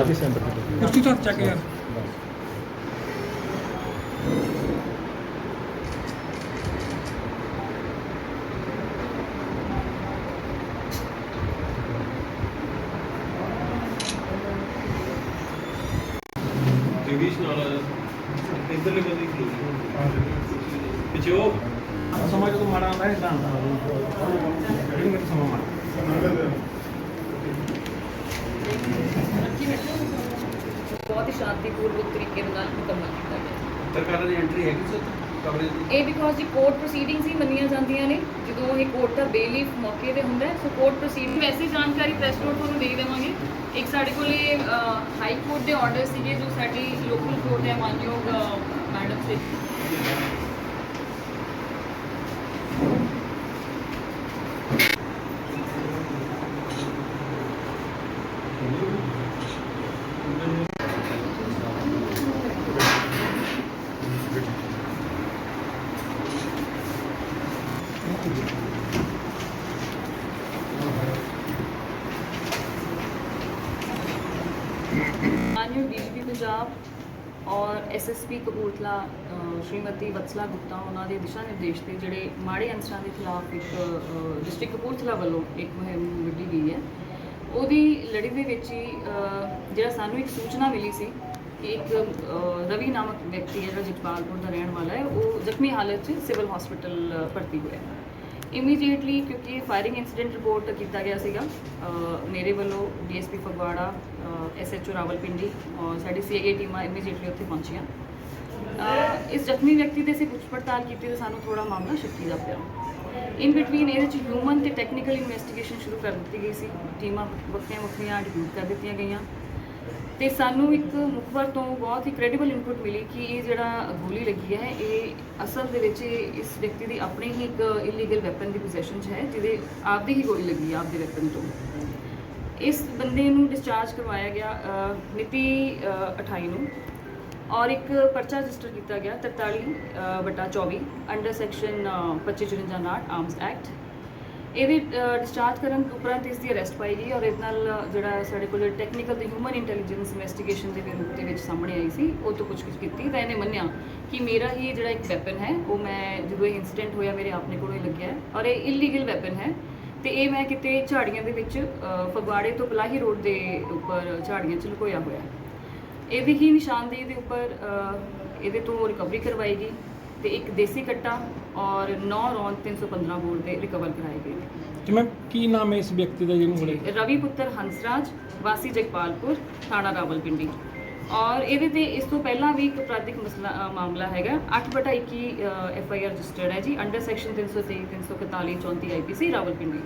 ਅਭੀ ਸੈਂਟਰ ਤੇ ਕੁਰਸੀ ਤੋਂ ਹੱਥ ਚੱਕ ਯਾਰ ਜਗਦੀਸ਼ ਨਾਲ ਇਧਰਲੇ ਬੰਦੇ ਖਲੋ ਪਿੱਛੇ ਉਹ ਸਮਾਂ ਜਦੋਂ ਮਾੜਾ ਆਉਂਦਾ ਹੈ। ਤਾਂ ਇਹਨੂੰ ਕਿਤੇ ਸਮਾਂ ਮਾੜਾ ਬਹੁਤ ਹੀ ਸ਼ਾਂਤੀਪੂਰਵਕ ਤਰੀਕੇ ਦੇ ਨਾਲ ਮੁਕੰਮਲ ਕੀਤਾ ਗਿਆ ਸਰਕਾਰਾਂ ਦੀ ਐਂਟਰੀ ਹੈਗੀ ਦੀ? ਇਹ ਬਿਕੋਜ਼ ਦੀ ਕੋਰਟ ਪ੍ਰੋਸੀਡਿੰਗਸ ਹੀ ਮੰਨੀਆਂ ਜਾਂਦੀਆਂ ਨੇ। ਜਦੋਂ ਇਹ ਕੋਰਟ ਦਾ ਬੇਲੀਫ ਮੌਕੇ ਤੇ ਹੁੰਦਾ ਹੈ ਸੋ ਕੋਰਟ ਪ੍ਰੋਸੀਡਿੰਗ ਵੈਸੇ ਜਾਣਕਾਰੀ ਪ੍ਰੈਸ ਨੋਟ ਤੁਹਾਨੂੰ ਦੇ ਦੇਵਾਂਗੇ। ਇੱਕ ਸਾਡੇ ਕੋਲੇ ਹਾਈ ਕੋਰਟ ਦੇ ਆਰਡਰ ਸੀਗੇ ਜੋ ਸਾਡੀ ਲੋਕਲ ਕੋਰਟ ਹੈ ਮਾਨਯੋਗ ਮੈਡਮ ਸੇ ਮਾਨਯੋਗ ਡੀਜੀਪੀ ਪੰਜਾਬ ਔਰ ਐਸਐਸਪੀ ਕਪੂਰਥਲਾ ਸ਼੍ਰੀਮਤੀ ਵਤਸਲਾ ਗੁਪਤਾ ਉਹਨਾਂ ਦੇ ਦਿਸ਼ਾ ਨਿਰਦੇਸ਼ ਤੇ ਜਿਹੜੇ ਮਾੜੇ ਅੰਸਰਾਂ ਦੇ ਖਿਲਾਫ ਇੱਕ ਡਿਸਟ੍ਰਿਕਟ ਕਪੂਰਥਲਾ ਵੱਲੋਂ ਇੱਕ ਮੁਹਿੰਮ ਵਿੱਢੀ ਗਈ ਹੈ ਉਹਦੀ ਲੜੀ ਦੇ ਵਿੱਚ ਹੀ ਜਿਹੜਾ ਸਾਨੂੰ ਇੱਕ ਸੂਚਨਾ ਮਿਲੀ ਸੀ ਕਿ ਇੱਕ ਰਵੀ ਨਾਮਕ ਵਿਅਕਤੀ ਹੈ ਜਿਹੜਾ ਜਗਪਾਲਪੁਰ ਦਾ ਰਹਿਣ ਵਾਲਾ ਹੈ ਉਹ ਜ਼ਖਮੀ ਹਾਲਤ 'ਚ ਸਿਵਲ ਹਸਪੀਟਲ ਭਰਤੀ ਹੋਇਆ ਹੈ ਇਮੀਡੀਏਟਲੀ ਕਿਉਂਕਿ ਫਾਇਰਿੰਗ ਇਨਸੀਡੈਂਟ ਰਿਪੋਰਟ ਕੀਤਾ ਗਿਆ ਸੀਗਾ ਮੇਰੇ ਵੱਲੋਂ ਡੀਐਸਪੀ ਫਗਵਾੜਾ ਐਸਐਚਓ ਰਾਵਲਪਿੰਡੀ ਔਰ ਸਾਡੀ ਸੀਆਈਏ ਟੀਮਾਂ ਇਮੀਡੀਏਟਲੀ ਉੱਥੇ ਪਹੁੰਚੀਆਂ ਇਸ ਜ਼ਖਮੀ ਵਿਅਕਤੀ ਦੇ ਅਸੀਂ ਪੁੱਛ ਪੜਤਾਲ ਕੀਤੀ ਤੇ ਸਾਨੂੰ ਥੋੜਾ ਮਾਮਲਾ ਸ਼ੱਕੀ ਦਾ ਪਿਆ ਇਨ ਬਿਟਵੀਨ ਇਹਦੇ ਚ ਹਿਊਮਨ ਤੇ ਟੈਕਨੀਕਲ ਇਨਵੈਸਟੀਗੇਸ਼ਨ ਸ਼ੁਰੂ ਕਰ ਦਿੱਤੀ ਗਈ ਸੀ ਟੀਮਾਂ ਵੱਖਰੀਆਂ ਵੱਖਰੀਆਂ ਡਿਪਿਊਟ ਕਰ ਦਿੱਤੀਆਂ ਗਈਆਂ ਤੇ ਸਾਨੂੰ ਇੱਕ ਮੁਖਬਰ ਤੋਂ ਬਹੁਤ ਹੀ ਕ੍ਰੈਡੀਬਲ ਇਨਪੁਟ ਮਿਲੀ ਕਿ ਇਹ ਜਿਹੜਾ ਗੋਲੀ ਲੱਗੀ ਹੈ ਇਹ ਅਸਲ ਦੇ ਵਿੱਚ ਇਸ ਵਿਅਕਤੀ ਦੀ ਆਪਣੀ ਹੀ ਇੱਕ ਇਲੀਗਲ ਵੈਪਨ ਦੀ ਪੋਜੀਸ਼ਨ 'ਚ ਹੈ ਜਿਹਦੇ ਆਪਦੀ ਹੀ ਗੋਲੀ ਲੱਗੀ ਹੈ ਆਪਦੇ ਵੈਪਨ ਤੋਂ। ਇਸ ਬੰਦੇ ਨੂੰ ਡਿਸਚਾਰਜ ਕਰਵਾਇਆ ਗਿਆ ਅ, ਮਿਤੀ 28 ਨੂੰ ਔਰ ਇੱਕ ਪਰਚਾ ਰਜਿਸਟਰ ਕੀਤਾ ਗਿਆ 43 ਅ, ਵਟਾ 24 ਅੰਡਰ ਸੈਕਸ਼ਨ 2554 ਨਾਟ ਆਰਮਸ ਐਕਟ ਇਹਦੇ ਡਿਸਚਾਰਜ ਕਰਨ ਉਪਰੰਤ ਇਸ ਦੀ ਅਰੈਸਟ ਪਾਈ ਗਈ ਔਰ ਇਹਦੇ ਨਾਲ ਜਿਹੜਾ ਸਾਡੇ ਕੋਲ ਟੈਕਨੀਕਲ ਤੇ ਹਿਊਮਨ ਇੰਟੈਲੀਜੈਂਸ ਇਨਵੈਸਟੀਗੇਸ਼ਨ ਦੇ ਰੂਪ ਦੇ ਵਿੱਚ ਸਾਹਮਣੇ ਆਈ ਸੀ, ਉਹ ਤੋਂ ਪੁੱਛਗਿੱਛ ਕੀਤੀ ਤਾਂ ਇਹਨੇ ਮੰਨਿਆ ਕਿ ਮੇਰਾ ਹੀ ਜਿਹੜਾ ਇੱਕ ਵੈਪਨ ਹੈ, ਉਹ ਮੈਂ ਜਦੋਂ ਇਹ ਇਨਸੀਡੈਂਟ ਹੋਇਆ ਮੇਰੇ ਆਪਣੇ ਕੋਲੋਂ ਹੀ ਲੱਗਿਆ ਔਰ ਇਹ ਇਲੀਗਲ ਵੈਪਨ ਹੈ ਤੇ ਇਹ ਮੈਂ ਕਿਤੇ ਝਾੜੀਆਂ ਦੇ ਵਿੱਚ ਫਗਵਾੜੇ ਤੋਂ ਪਲਾਹੀ ਰੋਡ ਦੇ ਉੱਪਰ ਝਾੜੀਆਂ 'ਚ ਲੁਕੋਇਆ ਹੋਇਆ। ਇਹਦੀ ਹੀ ਨਿਸ਼ਾਨਦੇਹੀ ਦੇ ਉੱਪਰ ਇਹਦੇ ਤੋਂ ਰਿਕਵਰੀ ਕਰਵਾਈ ਗਈ। ਤੇ ਇੱਕ ਦੇਸੀ ਕੱਟਾ ਔਰ 9 ਰੌਂਦ 315 ਬੋਰ ਦੇ ਰਿਕਵਰ ਕਰਾਏ ਗਏ। ਤੇ ਮੈਂ ਕੀ ਨਾਮ ਹੈ ਇਸ ਵਿਅਕਤੀ ਦਾ ਜਿਹਨੂੰ ਗੋਲੀ ਰਵੀ ਪੁੱਤਰ ਹੰਸਰਾਜ ਵਾਸੀ ਜਗਪਾਲਪੁਰ ਥਾਣਾ ਰਾਵਲਪਿੰਡੀ। ਔਰ ਇਹਦੇ ਤੇ ਇਸ ਤੋਂ ਪਹਿਲਾਂ ਵੀ ਇੱਕ ਅਪਰਾਧਿਕ ਮਸਲਾ ਅ, ਮਾਮਲਾ ਹੈਗਾ। 8/21 ਐਫ ਆਈ ਆਰ ਰਜਿਸਟਰਡ ਹੈ ਜੀ ਅੰਡਰ ਸੈਕਸ਼ਨ 323 341 34 ਆਈਪੀਸੀ ਰਾਵਲਪਿੰਡੀ।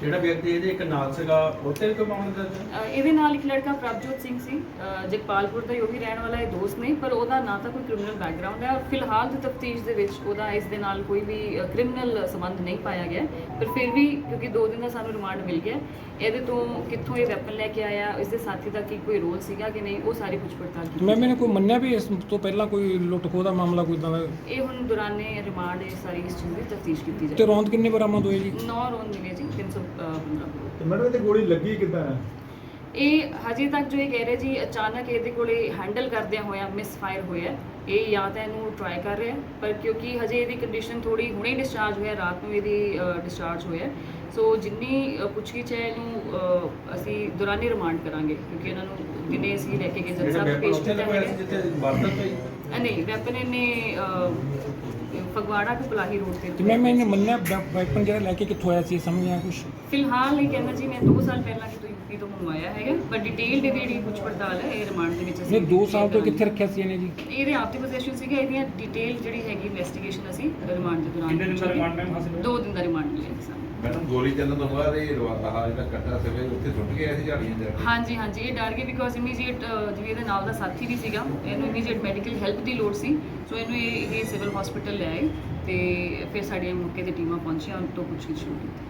ਜਿਹੜਾ ਵਿਅਕਤੀ ਇਹਦੇ ਇੱਕ ਨਾਲ ਸੀਗਾ ਉੱਥੇ ਵੀ ਕੋਈ ਮਾਮਲਾ ਦਰਜ ਹੈ ਅ, ਇਹਦੇ ਨਾਲ ਇੱਕ ਲੜਕਾ ਪ੍ਰਭਜੋਤ ਸਿੰਘ ਸੀ। ਅ, ਜਗਪਾਲਪੁਰ ਦਾ ਹੀ ਉਹ ਵੀ ਰਹਿਣ ਵਾਲਾ ਹੈ ਦੋਸਤ ਨੇ ਪਰ ਉਹਦਾ ਨਾ ਤਾਂ ਕੋਈ ਕ੍ਰਿਮੀਨਲ ਬੈਕਗ੍ਰਾਉਂਡ ਹੈ। ਔਰ ਫਿਲਹਾਲ ਦੀ ਤਫਤੀਸ਼ ਦੇ ਵਿੱਚ ਉਹਦਾ ਇਸ ਦੇ ਨਾਲ ਕੋਈ ਵੀ ਕ੍ਰਿਮੀਨਲ ਸੰਬੰਧ ਨਹੀਂ ਪਾਇਆ ਗਿਆ। ਹੈ। ਪਰ ਫਿਰ ਵੀ ਕਿਉਂਕਿ 2 ਦਿਨ ਦਾ ਸਾਨੂੰ ਰਿਮਾਂਡ ਮਿਲ ਗਿਆ। ਹੈ, ਇਹਦੇ ਤੋਂ ਕਿੱਥੋਂ ਇਹ ਵੈਪਨ ਲੈ ਕੇ ਆਇਆ ਇਸ ਦੇ ਸਾਥੀ ਦਾ ਕੀ ਕੋਈ ਰੋਲ ਸੀਗਾ ਕਿ ਨਹੀਂ ਉਹ ਸਾਰੀ ਪੁੱਛ ਪੜਤਾਲ ਕੀਤੀ ਮੈਂ ਮੈਨੇ ਕੋਈ ਮੰਨਿਆ ਵੀ ਇਸ ਤੋਂ ਪਹਿਲਾਂ ਕੋਈ ਲੁੱਟ ਖੋਹ ਦਾ ਮਾਮਲਾ ਕੋਈ ਇਦਾਂ ਦਾ? ਇਹ ਹੁਣ ਦੌਰਾਨੇ ਰਿਮਾਂਡ ਇਹ ਸਾਰੀ ਇਸ ਚੀਜ਼ ਦੀ ਤਫਤੀਸ਼ ਕੀਤੀ ਤੇ ਜਾਏ ਰੌਂਦ ਕਿੰਨੇ ਬਰਾਮਦ ਹੋਏ ਜੀ? 9 ਰੋਨ ਮਿਲੇ ਜੀ। 315 ਤੇ ਮੈਡਮ ਇਹ ਤੇ ਗੋਲੀ ਲੱਗੀ ਕਿੱਦਾਂ? ਹੈ ਇਹ ਹਜੇ ਤੱਕ ਜੋ ਇਹ ਕਹਿ ਰਹੇ ਜੀ ਅਚਾਨਕ ਇਹਦੇ ਕੋਲੇ ਹੈਂਡਲ ਕਰਦਿਆਂ ਹੋਇਆ ਮਿਸ ਫਾਇਰ ਹੋਇਆ ਇਹ ਜਾਂ ਤਾਂ ਇਹਨੂੰ ਟਰਾਈ ਕਰ ਰਿਹਾ ਹੈ, ਪਰ ਕਿਉਂਕਿ ਹਜੇ ਇਹਦੀ ਕੰਡੀਸ਼ਨ ਥੋੜੀ ਹੁਣੇ ਡਿਸਚਾਰਜ ਹੋਇਆ ਰਾਤ ਨੂੰ ਇਹਦੀ ਡਿਸਚਾਰਜ ਹੋਇਆ ਸੋ ਜਿੰਨੀ ਪੁੱਛਗਿੱਛ ਹੈ ਇਹਨੂੰ ਅਸੀਂ ਦੌਰਾਨੀ ਰਿਮਾਂਡ ਕਰਾਂਗੇ ਕਿਉਂਕਿ ਇਹਨਾਂ ਨੂੰ ਦਿਨੇ ਅਸੀਂ ਲੈ ਕੇ ਗਏ ਜੱਜ ਸਾਹਿਬ ਪੇਸ਼ ਕੀਤਾ ਅ, ਨਹੀਂ ਵੈਪਨ ਇਹਨੇ ਫਗਵਾੜਾ ਤੋਂ ਪਲਾਹੀ ਰੋਡ ਤੇ ਤੇ ਮੈਂ ਮੈਨੇ ਮੰਨਿਆ ਵੈਪਨ ਜਿਹੜਾ ਲੈ ਕੇ ਕਿੱਥੋਂ ਆਇਆ ਸੀ ਸਮਝ ਆਇਆ ਕੁਝ ਫਿਲਹਾਲ ਇਹ ਕਹਿੰਦਾ ਜੀ ਮੈਂ 2 ਸਾਲ ਪਹਿਲਾਂ ਕਿਤੋਂ ਯੂਪੀ ਤੋਂ ਮੰਗਵਾਇਆ ਹੈਗਾ ਪਰ ਡਿਟੇਲਡ ਇਹਦੀ ਜਿਹੜੀ ਪੁੱਛ ਪੜਤਾਲ ਹੈ ਇਹ ਰਿਮਾਂਡ ਦੇ ਵਿੱਚ ਨੇ 2 ਸਾਲ ਤੋਂ ਕਰਾਂਗੇ। ਕਿੱਥੇ ਰੱਖਿਆ ਸੀ ਇਹਨੇ ਜੀ ਇਹਦੇ ਆਪ ਦੀ ਪੋਜੀਸ਼ਨ ਸੀਗਾ ਇਹਦੀਆਂ ਡਿਟੇਲ ਜਿਹੜੀ ਹੈਗੀ ਇਨਵੈਸਟੀਗੇਸ਼ਨ ਅਸੀਂ ਰਿਮਾਂਡ ਦੇ ਦੌਰਾਨ ਕਿੰਨੇ ਦਿਨ ਦਾ remand time ਹਾਸਿਲ ਹੋਇਆ? ਦੋ ਦਿਨ ਦਾ ਰਿਮਾਂਡ ਮਿਲਿਆ ਜੀ ਸਾਨੂੰ ਮੈਡਮ ਗੋਲੀ ਚੱਲਣ ਤੋਂ ਬਾਅਦ ਇਹ ਰਵਾਤਾ ਹਾ ਜਿਹੜਾ ਕੱਟਾ ਸੀਗਾ ਉੱਥੇ ਸੁੱਟ ਗਿਆ ਸੀ ਝਾੜੀਆਂ ਦੇ ਅੱਗੇ। ਹਾਂਜੀ ਹਾਂਜੀ ਇਹ ਡਰ ਗਏ ਬਿਕੋਜ਼ ਇਮੀਡੀਏਟ ਜਿਵੇਂ ਇਹਦੇ ਨਾਲ ਦਾ ਸਾਥੀ ਵੀ ਸੀਗਾ ਇਹਨੂੰ ਇਮੀਡੀਏਟ ਮੈਡੀਕਲ ਹੈਲਪ ਦੀ ਲੋੜ ਸੀ ਸੋ ਇਹਨੂੰ ਇਹ ਇਹ ਸਿਵਲ ਹਸਪੀਟਲ ਲੈ ਆਏ ਤੇ ਫਿਰ ਸਾਡੀਆਂ ਮੌਕੇ ਤੇ ਟੀਮਾਂ ਪਹੁੰਚੀਆਂ ਉਹ ਤੋਂ ਪੁੱਛਗਿੱਛ ਸ਼ੁਰੂ ਕੀਤੀ